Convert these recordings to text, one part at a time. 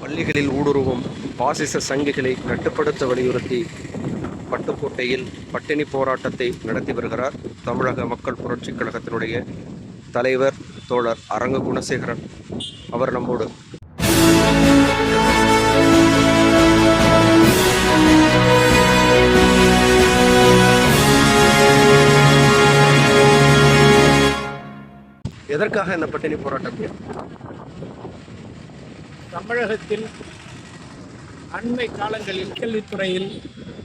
பள்ளிகளில் ஊடுருவும் பாசிச சங்கிகளை கட்டுப்படுத்த வலியுறுத்தி பட்டுக்கோட்டையில் பட்டினி போராட்டத்தை நடத்தி வருகிறார் தமிழக மக்கள் புரட்சிக் கழகத்தினுடைய தலைவர் தோழர் அரங்க குணசேகரன். அவர் நம்மோடு. எதற்காக இந்த பட்டினி போராட்டம்? தமிழகத்தில் அண்மை காலங்களில் கல்வித்துறையில்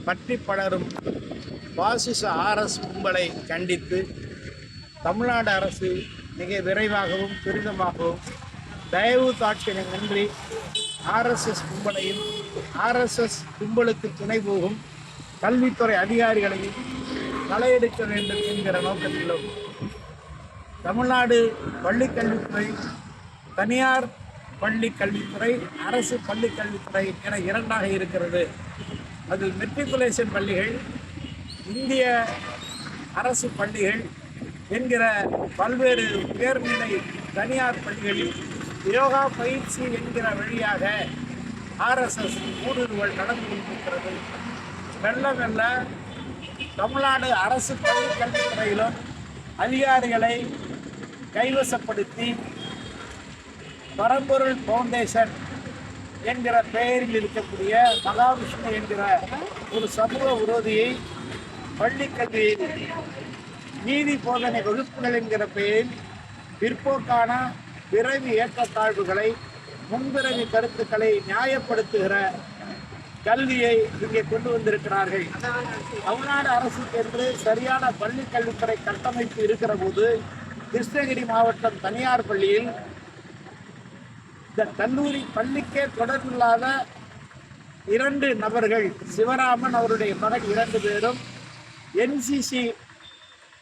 பற்றி பலரும் பாசிச ஆர்எஸ் கும்பலை கண்டித்து தமிழ்நாடு அரசு மிக விரைவாகவும் துரிதமாகவும் தயவு தாட்சியமின்றி ஆர்எஸ்எஸ் கும்பலையும் ஆர்எஸ்எஸ் கும்பலுக்கு துணை போகும் கல்வித்துறை அதிகாரிகளையும் தலையெடுக்க வேண்டும் என்கிற நோக்கத்திலும் தமிழ்நாடு பள்ளிக் கல்வித்துறை தனியார் பள்ளி கல்வித்துறை அரசு பள்ளி கல்வித்துறை என இரண்டாக இருக்கிறது. அதில் மெட்ரிகுலேஷன் பள்ளிகள் இந்திய அரசு பள்ளிகள் என்கிற பல்வேறு உயர்நிலை தனியார் பள்ளிகளில் யோகா பயிற்சி என்கிற வழியாக ஆர்எஸ்எஸ் ஊடுருவல் நடந்து கொண்டிருக்கிறது. மெல்ல மெல்ல தமிழ்நாடு அரசு பள்ளி கல்வித்துறையிலும் அதிகாரிகளை கைவசப்படுத்தி பரம்பொருள் ஃபவுண்டேஷன் என்கிற பெயரில் இருக்கக்கூடிய மகாவிஷ்ணு என்கிற ஒரு சமூக விரோதியை பள்ளிக்கல்வியில் நீதி போதனை வகுப்புகள் என்கிற பெயரில் பிற்போக்கான பிறவி ஏற்றத்தாழ்வுகளை முன்பிறவி கருத்துக்களை நியாயப்படுத்துகிற கல்வியை இங்கே கொண்டு வந்திருக்கிறார்கள். தமிழ்நாடு அரசுக்கு என்று சரியான பள்ளி கல்வித்துறை கட்டமைப்பு இருக்கிற போது கிருஷ்ணகிரி மாவட்டம் தனியார் பள்ளியில் இந்த கல்லூரி பள்ளிக்கே தொடர்பில்லாத இரண்டு நபர்கள் சிவராமன் அவருடைய மகன் இரண்டு பேரும் என்சிசி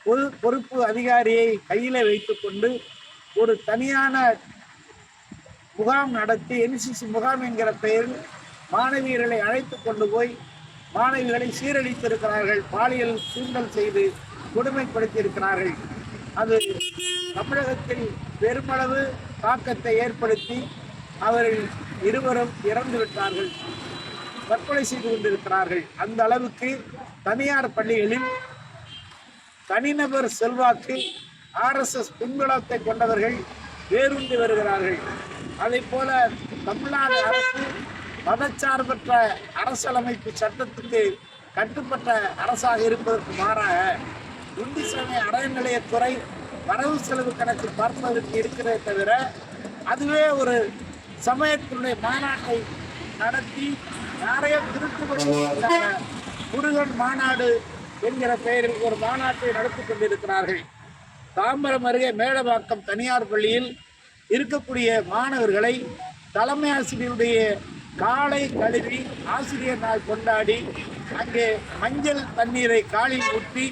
பொது பொறுப்பு அதிகாரியை கையில் வைத்துக்கொண்டு ஒரு தனியான முகாம் நடத்தி என்சிசி முகாம் என்கிற பெயரில் மாணவியர்களை அழைத்து கொண்டு போய் மாணவிகளை சீரழித்திருக்கிறார்கள் பாலியல் தூண்டல் செய்து கொடுமைப்படுத்தியிருக்கிறார்கள். அது தமிழகத்தில் பெருமளவு தாக்கத்தை ஏற்படுத்தி அவர்கள் இருவரும் இறந்து விட்டார்கள். தற்கொலை செய்து கொண்டிருக்கிறார்கள். அந்த அளவுக்கு தனியார் பள்ளிகளில் தனிநபர் செல்வாக்கு ஆர்எஸ்எஸ் பின்புலத்தை கொண்டவர்கள் வேரூன்றி வருகிறார்கள். அதை போல தமிழ்நாடு அரசு மதச்சார்பற்ற அரசியலமைப்பு சட்டத்துக்கு கட்டுப்பட்ட அரசாக இருப்பதற்கு மாறாக இந்து சமய அறநிலையத்துறை வரவு செலவு கணக்கு பார்ப்பதற்கு இருக்கிறதே தவிர அதுவே ஒரு சமயத்தினுடைய மாநாட்டை நடத்தி நிறைய திருட்டுபடி முருகன் மாநாடு என்கிற பெயரில் ஒரு மாநாட்டை நடத்தி கொண்டிருக்கிறார்கள். தாம்பரம் அருகே மேடவாக்கம் தனியார் பள்ளியில் இருக்கக்கூடிய மாணவர்களை தலைமை ஆசிரியருடைய காலை கழுவி ஆசிரியர் நாள் கொண்டாடி அங்கே மஞ்சள் தண்ணீரை காலில் ஊற்றி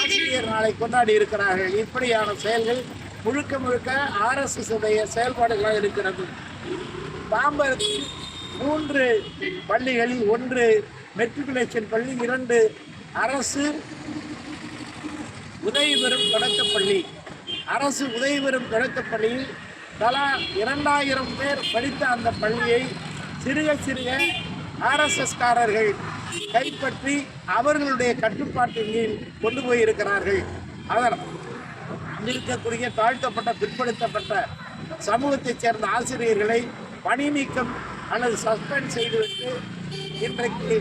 ஆசிரியர் நாளை கொண்டாடி இருக்கிறார்கள். இப்படியான செயல்கள் முழுக்க முழுக்க ஆர்எஸ்எஸ் உடைய செயல்பாடுகளாக இருக்கிறது. தாம்பரத்தில் மூன்று பள்ளிகளில் ஒன்று மெட்ரிகுலேஷன் பள்ளி இரண்டு அரசு உதவி பெறும் தொடக்கப்பள்ளி அரசு உதவி பெறும் தொடக்கப்பள்ளியில் தலா இரண்டாயிரம் பேர் படித்த அந்த பள்ளியை சிறுக சிறுக ஆர்எஸ்எஸ்காரர்கள் கைப்பற்றி அவர்களுடைய கட்டுப்பாட்டின் கீழ் கொண்டு போயிருக்கிறார்கள். அவர் இருக்கக்கூடிய தாழ்த்தப்பட்ட பிற்படுத்தப்பட்ட சமூகத்தைச் சேர்ந்த ஆசிரியர்களை பணி நீக்கம் அல்லது சஸ்பெண்ட் செய்துவிட்டு இன்றைக்கு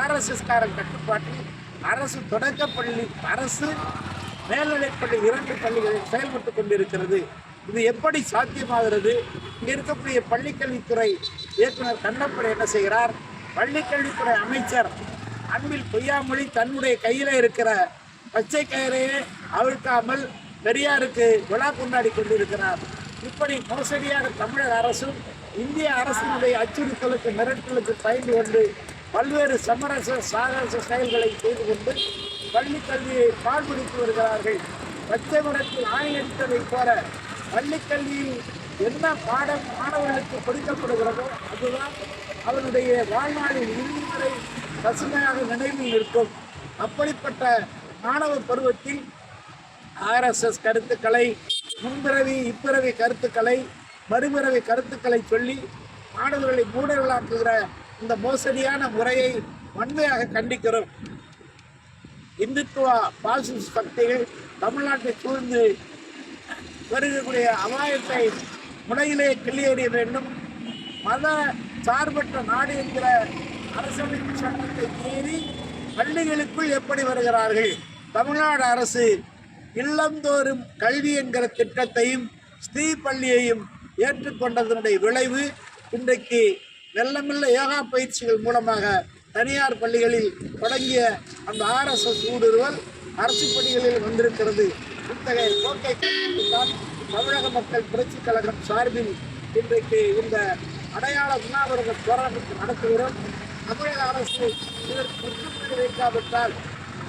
ஆர்எஸ்எஸ்காரன் கட்டுப்பாட்டில் அரசு தொடக்கப்பள்ளி அரசு மேல்நிலைப்பள்ளி இரண்டு பள்ளிகளில் செயல்பட்டு கொண்டிருக்கிறது. இது எப்படி சாத்தியமாகிறது? இங்கே இருக்கக்கூடிய பள்ளிக்கல்வித்துறை இயக்குனர் கண்ணப்பன் என்ன செய்கிறார்? பள்ளிக்கல்வித்துறை அமைச்சர் அன்பில் பொய்யாமொழி தன்னுடைய கையில் இருக்கிற பச்சை கயிறையே அவிழ்க்காமல் பெரியாருக்கு விழா கொண்டாடி கொண்டிருக்கிறார். இப்படி மோசடியாக தமிழக அரசும் இந்திய அரசினுடைய அச்சுறுத்தலுக்கு மிரட்டலுக்கு பயந்து கொண்டு பல்வேறு சமரச சாகச செயல்களை செய்து கொண்டு பள்ளிக்கல்வியை கல்வியை பாழ்படுத்தி வருகிறார்கள். பச்சை மரத்தில் ஆணையடித்ததைப் போல பள்ளிக்கல்வியில் என்ன பாடம் மாணவர்களுக்கு கொடுக்கப்படுகிறதோ அதுதான் அவருடைய வாழ்நாளில் இறுதி வரை பசுமையாக நினைவில் நிற்கும். அப்படிப்பட்ட மாணவ பருவத்தில் ஆர்எஸ்எஸ் கருத்துக்களை முன்பிறவி இப்பிறவி கருத்துக்களை மறுபிறவி கருத்துக்களை சொல்லி மாணவர்களை மூடர்களாக்குகிற இந்த மோசடியான முறையை வன்மையாக கண்டிக்கிறோம். இந்துத்துவ பாசிஸ்ட் சக்திகள் தமிழ்நாட்டை சூழ்ந்து வருகக்கூடிய அபாயத்தை முனையிலே கிள்ளியேறிய வேண்டும். மத சார்பற்ற நாடு என்கிற அரசமைப்பு சட்டத்தை மீறி பள்ளிகளுக்குள் எப்படி வருகிறார்கள்? தமிழ்நாடு அரசு இல்லந்தோறும் கல்வி என்கிற திட்டத்தையும் ஸ்ரீ பள்ளியையும் ஏற்றுக்கொண்டதனுடைய விளைவு இன்றைக்கு மெல்ல மெல்ல யோகா பயிற்சிகள் மூலமாக தனியார் பள்ளிகளில் தொடங்கிய அந்த ஆர்எஸ்எஸ் ஊடுருவல் அரசு பள்ளிகளில் வந்திருக்கிறது. இத்தகைய போக்கை கண்டித்துத்தான் தமிழக மக்கள் புரட்சிக் கழகம் சார்பில் இன்றைக்கு இந்த அடையாள உண்ணாவிரத போராட்டத்தை நடத்துகிறோம். தமிழக அரசு இதற்கு முற்றுப்புள்ளி வைக்காவிட்டால்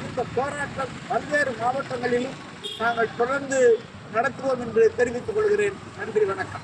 இந்த போராட்டம் பல்வேறு மாவட்டங்களிலும் நாங்கள் தொடர்ந்து நடத்துவோம் என்று தெரிவித்துக் கொள்கிறேன். நன்றி வணக்கம்.